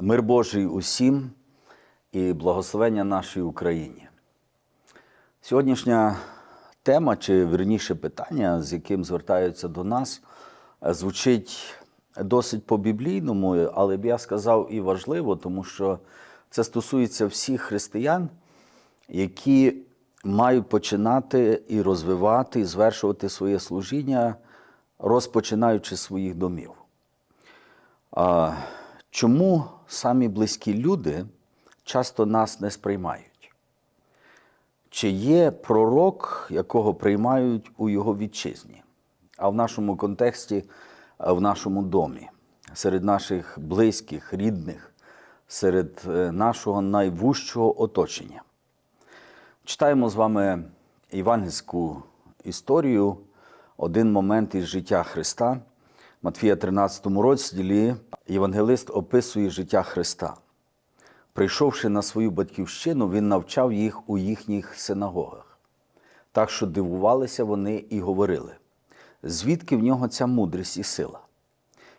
Мир Божий усім і благословення нашій Україні. Сьогоднішня тема, чи верніше питання, з яким звертаються до нас, звучить досить по-біблійному, але б я сказав і важливо, тому що це стосується всіх християн, які мають починати і розвивати, і звершувати своє служіння, розпочинаючи своїх домів. Чому самі близькі люди часто нас не сприймають? Чи є пророк, якого приймають у його вітчизні, а в нашому контексті, в нашому домі, серед наших близьких, рідних, серед е, нашого найвужчого оточення? Читаємо з вами євангельську історію, один момент із життя Христа. Матфія 13 розділі євангелист описує життя Христа. Прийшовши на свою батьківщину, він навчав їх у їхніх синагогах. Так що дивувалися вони і говорили, звідки в нього ця мудрість і сила?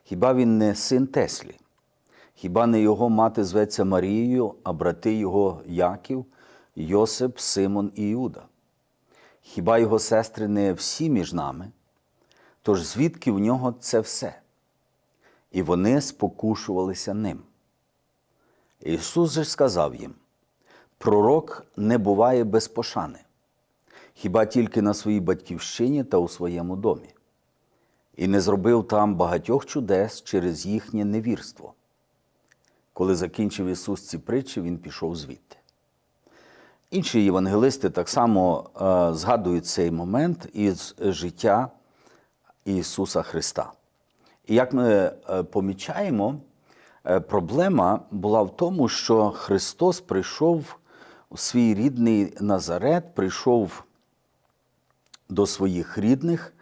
Хіба він не син Теслі? Хіба не його мати зветься Марією, а брати його Яків, Йосип, Симон і Іуда? Хіба його сестри не всі між нами? Тож звідки в нього це все? І вони спокушувалися ним. Ісус же сказав їм: Пророк не буває без пошани, хіба тільки на своїй батьківщині та у своєму домі, і не зробив там багатьох чудес через їхнє невірство. Коли закінчив Ісус ці притчі, Він пішов звідти. Інші євангелисти так само е, згадують цей момент із життя Ісуса Христа. І як ми е, помічаємо, е, проблема була в тому, що Христос прийшов у свій рідний Назарет, прийшов до своїх рідних,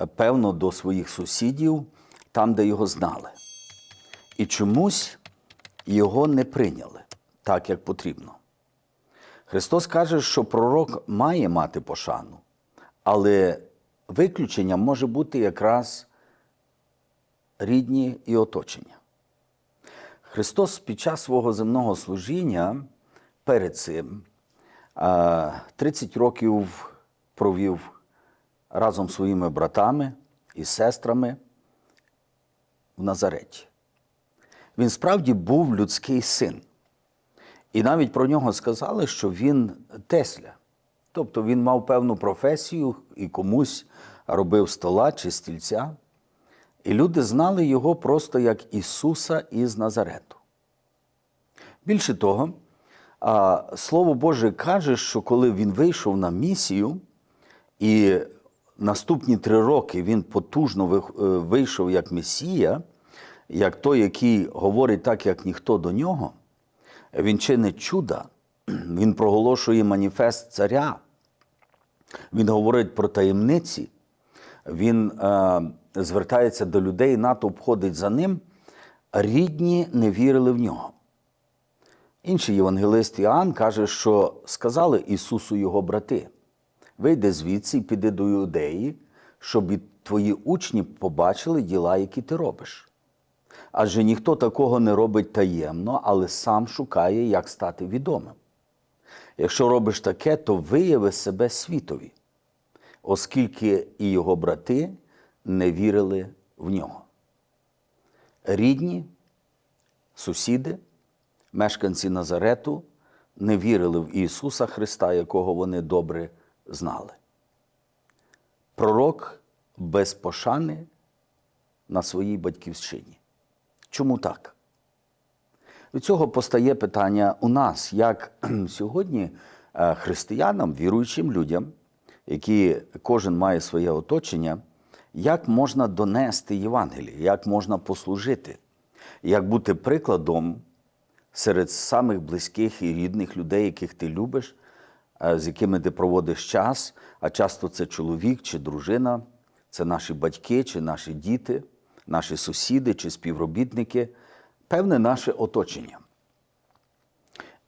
е, певно, до своїх сусідів, там, де його знали. І чомусь його не прийняли так, як потрібно. Христос каже, що пророк має мати пошану, але виключенням може бути якраз рідні і оточення. Христос під час свого земного служіння перед цим 30 років провів разом з своїми братами і сестрами в Назареті. Він справді був людський син. І навіть про нього сказали, що він Тесля. Тобто він мав певну професію і комусь робив стола чи стільця. І люди знали його просто як Ісуса із Назарету. Більше того, Слово Боже каже, що коли він вийшов на місію, і наступні три роки він потужно вийшов як Месія, як той, який говорить так, як ніхто до нього, він чинить чуда, він проголошує маніфест царя, він говорить про таємниці, він е, звертається до людей, натовп ходить за ним, рідні не вірили в нього. Інший євангелист Іоанн каже, що сказали Ісусу його брати: вийди звідси і піди до Юдеї, щоб і твої учні побачили діла, які ти робиш. Адже ніхто такого не робить таємно, але сам шукає, як стати відомим. Якщо робиш таке, то вияви себе світові, оскільки і його брати не вірили в нього. Рідні, сусіди, мешканці Назарету не вірили в Ісуса Христа, якого вони добре знали. Пророк без пошани на своїй батьківщині. Чому так? Від цього постає питання у нас, як сьогодні християнам, віруючим людям, які кожен має своє оточення, як можна донести Євангеліє, як можна послужити, як бути прикладом серед самих близьких і рідних людей, яких ти любиш, з якими ти проводиш час, а часто це чоловік чи дружина, це наші батьки чи наші діти, наші сусіди чи співробітники, певне наше оточення.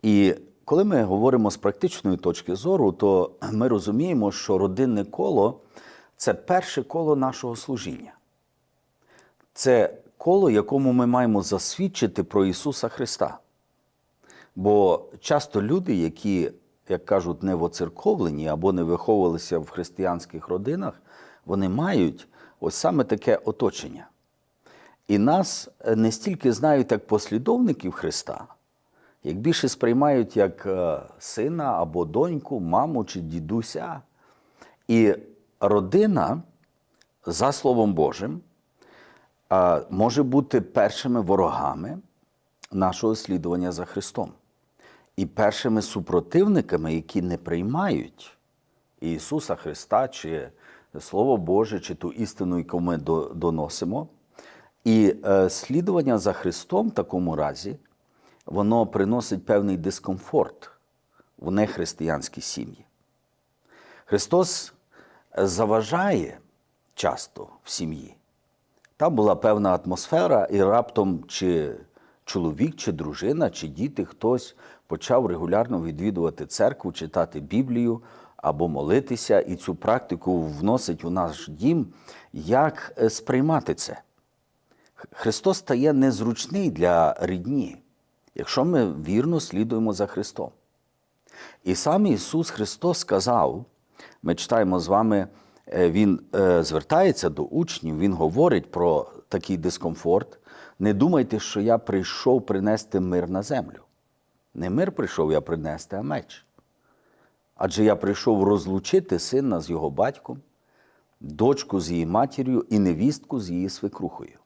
І коли ми говоримо з практичної точки зору, то ми розуміємо, що родинне коло це перше коло нашого служіння. Це коло, якому ми маємо засвідчити про Ісуса Христа. Бо часто люди, які, як кажуть, не воцерковлені або не виховувалися в християнських родинах, вони мають ось саме таке оточення. І нас не стільки знають як послідовників Христа, як більше сприймають як е, сина або доньку, маму чи дідуся. І родина, за Словом Божим, може бути першими ворогами нашого слідування за Христом і першими супротивниками, які не приймають Ісуса Христа, чи Слово Боже, чи ту істину, яку ми доносимо. І е, слідування за Христом в такому разі, воно приносить певний дискомфорт в нехристиянські сім'ї. Христос заважає часто в сім'ї. Там була певна атмосфера, і раптом чи чоловік, чи дружина, чи діти, хтось почав регулярно відвідувати церкву, читати Біблію або молитися, і цю практику вносить у наш дім. Як е, сприймати це? Христос стає незручний для рідні, якщо ми вірно слідуємо за Христом. І сам Ісус Христос сказав, ми читаємо з вами, е, Він е, звертається до учнів, Він говорить про такий дискомфорт. Не думайте, що я прийшов принести мир на землю. Не мир прийшов я принести, а меч. Адже я прийшов розлучити сина з його батьком, дочку з її матір'ю і невістку з її свекрухою.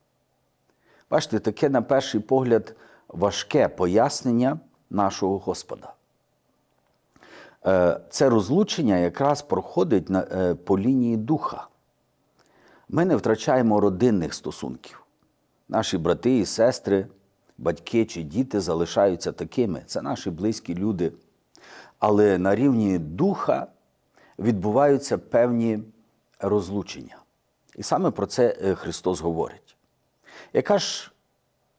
Бачите, таке, на перший погляд, важке пояснення нашого Господа. Е, Це розлучення якраз проходить е, по лінії духа. Ми не втрачаємо родинних стосунків. Наші брати і сестри, батьки чи діти залишаються такими. Це наші близькі люди. Але на рівні духа відбуваються певні розлучення. І саме про це е, Христос говорить. Яка ж,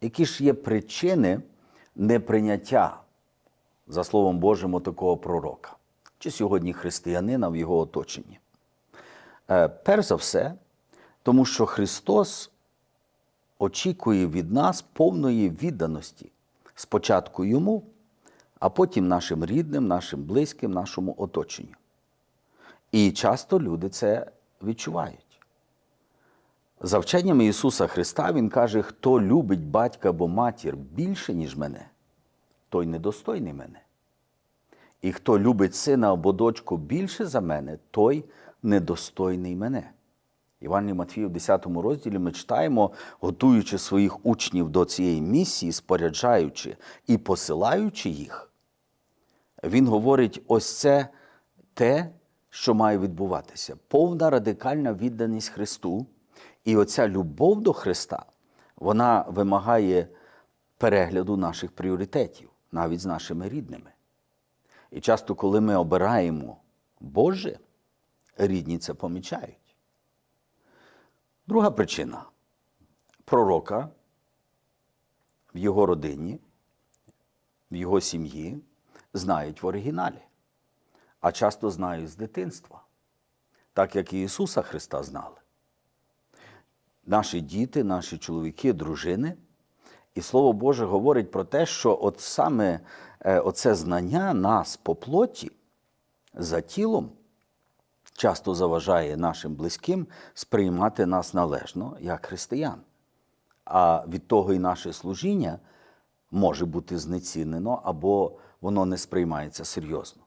які ж є причини неприйняття, за Словом Божим, такого пророка, чи сьогодні християнина в його оточенні? Е, Перш за все, тому що Христос очікує від нас повної відданості спочатку йому, а потім нашим рідним, нашим близьким, нашому оточенню. І часто люди це відчувають. За вченнями Ісуса Христа Він каже, хто любить батька або матір більше, ніж мене, той недостойний мене. І хто любить сина або дочку більше за мене, той недостойний мене. Іван Матвію в 10 розділі ми читаємо, готуючи своїх учнів до цієї місії, споряджаючи і посилаючи їх, він говорить: ось це те, що має відбуватися. Повна радикальна відданість Христу. І оця любов до Христа, вона вимагає перегляду наших пріоритетів, навіть з нашими рідними. І часто, коли ми обираємо Боже, рідні це помічають. Друга причина пророка в його родині, в його сім'ї знають в оригіналі, а часто знають з дитинства, так як і Ісуса Христа знали. Наші діти, наші чоловіки, дружини. І Слово Боже говорить про те, що от саме е, оце знання нас по плоті за тілом часто заважає нашим близьким сприймати нас належно як християн. А від того і наше служіння може бути знецінено або воно не сприймається серйозно.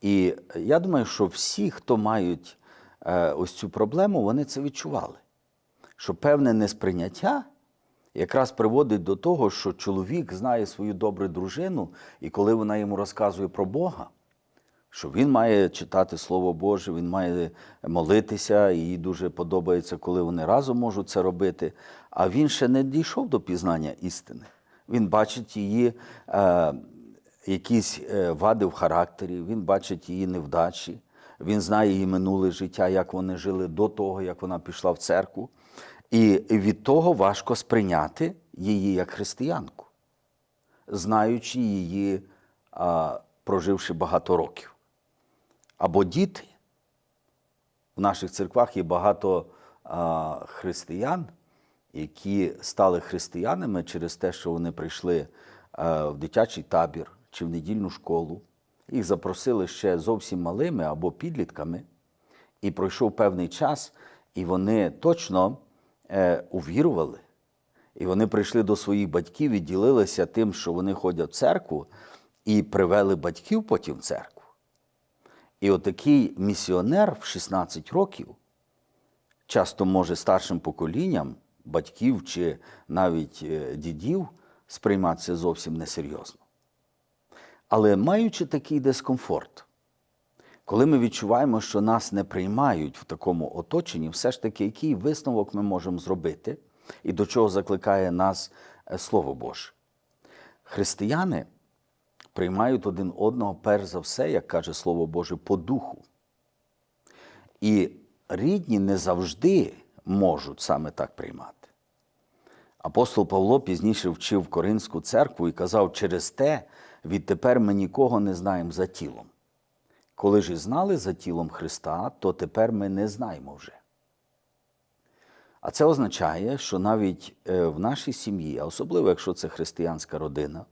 І я думаю, що всі, хто мають е, ось цю проблему, вони це відчували. Що певне несприйняття якраз приводить до того, що чоловік знає свою добру дружину, і коли вона йому розказує про Бога, що він має читати Слово Боже, він має молитися, і їй дуже подобається, коли вони разом можуть це робити. А він ще не дійшов до пізнання істини. Він бачить її е, якісь е, вади в характері, він бачить її невдачі, він знає її минуле життя, як вони жили до того, як вона пішла в церкву. І від того важко сприйняти її як християнку, знаючи її, а, проживши багато років. Або діти. В наших церквах є багато а, християн, які стали християнами через те, що вони прийшли е, в дитячий табір чи в недільну школу, їх запросили ще зовсім малими або підлітками, і пройшов певний час, і вони точно е, увірували. І вони прийшли до своїх батьків і ділилися тим, що вони ходять в церкву, і привели батьків потім в церкву. І отакий місіонер в 16 років часто може старшим поколінням батьків чи навіть е, дідів сприйматися зовсім несерйозно. Але маючи такий дискомфорт, коли ми відчуваємо, що нас не приймають в такому оточенні, все ж таки, який висновок ми можемо зробити і до чого закликає нас е, Слово Боже? Християни приймають один одного, перш за все, як каже Слово Боже, по духу. І рідні не завжди можуть саме так приймати. Апостол Павло пізніше вчив Коринську церкву і казав, через те відтепер ми нікого не знаємо за тілом. Коли ж і знали за тілом Христа, то тепер ми не знаємо вже. А це означає, що навіть е, в нашій сім'ї, а особливо якщо це християнська родина,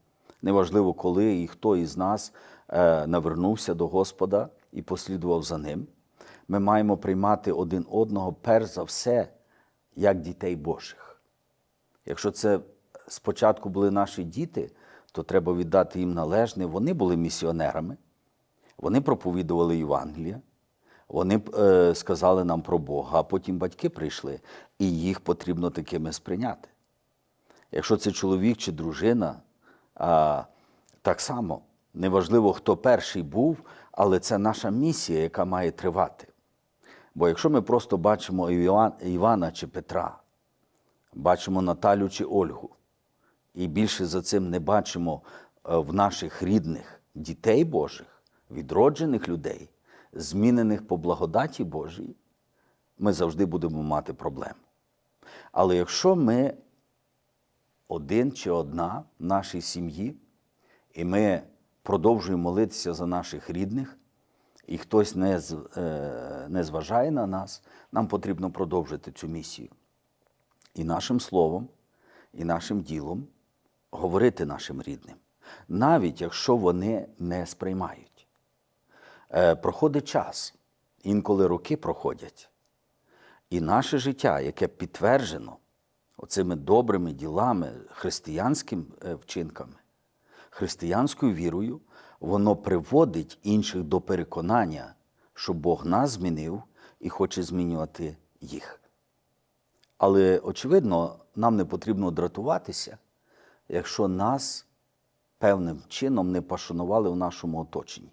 неважливо, коли і хто із нас е, навернувся до Господа і послідував за ним, ми маємо приймати один одного перш за все як дітей Божих. Якщо це спочатку були наші діти, то треба віддати їм належне. Вони були місіонерами, вони проповідували Євангелія, вони е, сказали нам про Бога, а потім батьки прийшли, і їх потрібно такими сприйняти. Якщо це чоловік чи дружина, а, так само неважливо, хто перший був, але це наша місія, яка має тривати. Бо якщо ми просто бачимо Іван- Івана чи Петра, бачимо Наталю чи Ольгу, і більше за цим не бачимо е, в наших рідних дітей Божих, відроджених людей, змінених по благодаті Божій, ми завжди будемо мати проблему. Але якщо ми один чи одна в нашій сім'ї, і ми продовжуємо молитися за наших рідних, і хтось не, е, не зважає на нас, нам потрібно продовжити цю місію. І нашим словом, і нашим ділом говорити нашим рідним, навіть якщо вони не сприймають. Е, Проходить час, інколи роки проходять, і наше життя, яке підтверджено оцими добрими ділами, християнськими е, вчинками, християнською вірою, воно приводить інших до переконання, що Бог нас змінив і хоче змінювати їх. Але, очевидно, нам не потрібно дратуватися, якщо нас певним чином не пошанували в нашому оточенні.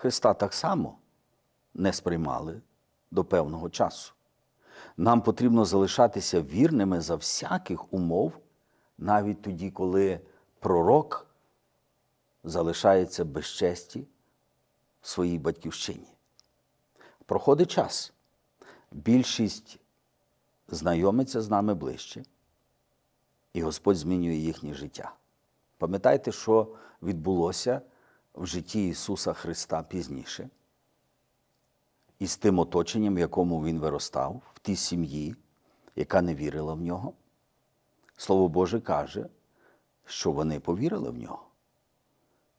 Христа так само не сприймали до певного часу. Нам потрібно залишатися вірними за всяких умов, навіть тоді, коли пророк залишається без честі в своїй батьківщині. Проходить час. Більшість знайомиться з нами ближче, і Господь змінює їхнє життя. Пам'ятайте, що відбулося в житті Ісуса Христа пізніше, і з тим оточенням, в якому Він виростав, в тій сім'ї, яка не вірила в нього. Слово Боже каже, що вони повірили в нього.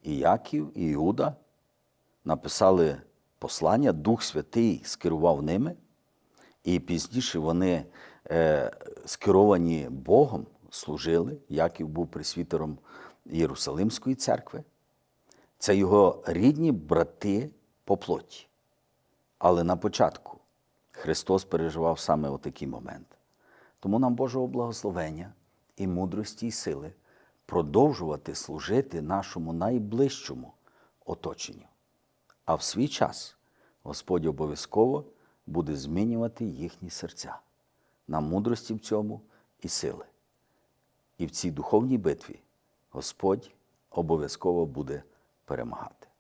І Яків, і Іуда написали послання, Дух Святий скерував ними, і пізніше вони е, скеровані Богом служили. Яків був присвітером Єрусалимської церкви. Це його рідні брати по плоті. Але на початку Христос переживав саме отакий момент. Тому нам Божого благословення і мудрості, і сили продовжувати служити нашому найближчому оточенню. А в свій час Господь обов'язково буде змінювати їхні серця. Нам мудрості в цьому і сили. І в цій духовній битві Господь обов'язково буде പരമഹത്